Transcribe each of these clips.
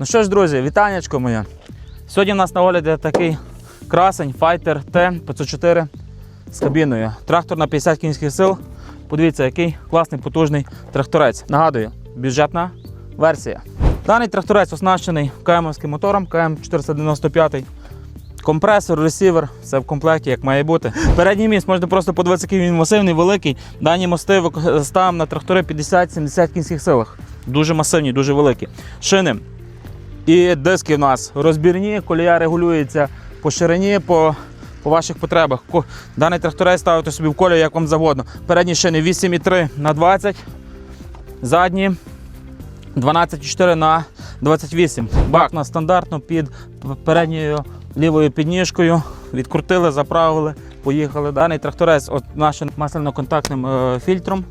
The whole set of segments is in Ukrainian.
Ну що ж, друзі, вітаннячко моє. Сьогодні в нас на огляді такий красень Fighter T504 з кабіною. Трактор на 50 кінських сил. Подивіться, який класний потужний тракторець. Нагадую, бюджетна версія. Даний тракторець оснащений КМовським мотором КМ495. Компресор, ресівер, все в комплекті, як має бути. Передній міст можна просто подивитися, який він масивний, великий. Дані мости ставимо на трактори 50-70 кінських силах. Дуже масивні, дуже великі. Шини і диски в нас розбірні, колія регулюється по ширині, по, по ваших потребах. Даний тракторець ставите собі в колію, як вам завгодно. Передні шини 8,3 на 20, задні 12,4 на 28. Бак на стандартно під передньою лівою підніжкою. Відкрутили, заправили, поїхали. Даний тракторець от нашим масляно-контактним е, фільтром.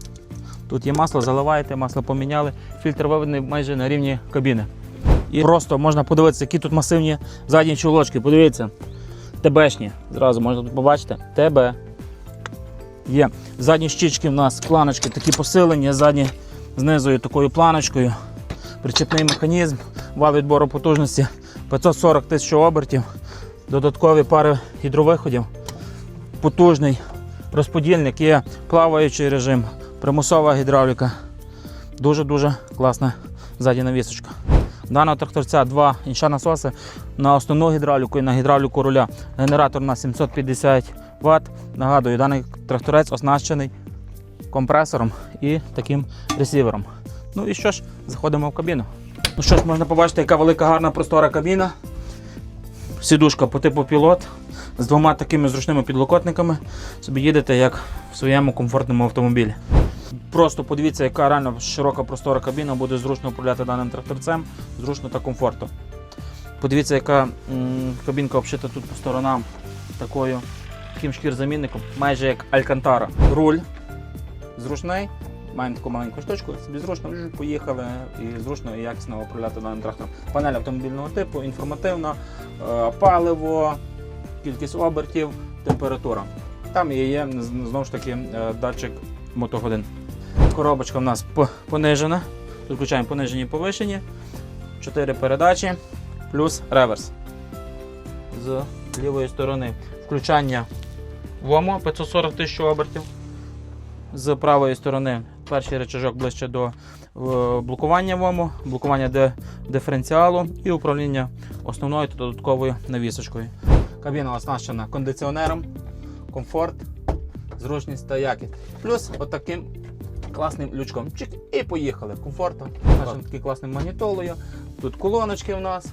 Тут є масло, заливаєте, масло поміняли. Фільтр виведений майже на рівні кабіни. І просто можна подивитися, які тут масивні задні чолочки. Подивіться. ТБшні. Зразу можна тут побачити. ТБ. Є. Задні щічки в нас планочки такі посилені, задні знизу такою планочкою. Причепний механізм, вал відбору потужності 540 тисяч обертів, додаткові пари гідровиходів, потужний розподільник, є плаваючий режим, примусова гідравліка. Дуже-дуже класна ззаді навісочка. Даного тракторця два інша насоси на основну гідравліку і на гідравліку руля. Генератор на 750 Вт. Нагадую, даний тракторець оснащений компресором і таким ресівером. Ну і що ж, заходимо в кабіну. Ну що ж, можна побачити, яка велика гарна простора кабіна. Сідушка по типу пілот з двома такими зручними підлокотниками. Собі їдете як в своєму комфортному автомобілі. Просто подивіться, яка реально широка простора кабіна, буде зручно управляти даним тракторцем, зручно та комфортно. Подивіться, яка кабінка обшита тут по сторонам такою, таким шкірзамінником, майже як Алькантара. Руль зручний, маємо таку маленьку штучку, собі зручно поїхали і зручно і якісно управляти даним трактором. Панель автомобільного типу, інформативна, е, паливо, кількість обертів, температура. Там є знову ж таки е, датчик мотогодин. Коробочка в нас понижена. Тут включаємо понижені повишені. 4 передачі плюс реверс. З лівої сторони включання ВОМО 540 тисяч обертів. З правої сторони перший речажок ближче до блокування ВОМО, блокування диференціалу і управління основною та додатковою навісочкою. Кабіна оснащена кондиціонером, комфорт, зручність та якість. Плюс отаким класним лючком. Чик, і поїхали. Комфортно. Нашим таким класним магнітолою. Тут колоночки в нас.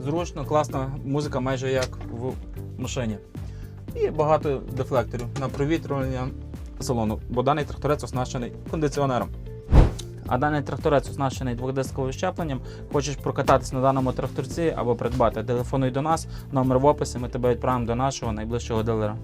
Зручно, класна музика, майже як в машині. І багато дефлекторів на провітрювання салону, бо даний тракторець оснащений кондиціонером. А даний тракторець оснащений двохдисковим щепленням. Хочеш прокататись на даному тракторці або придбати, телефонуй до нас, номер в описі, ми тебе відправимо до нашого найближчого дилера.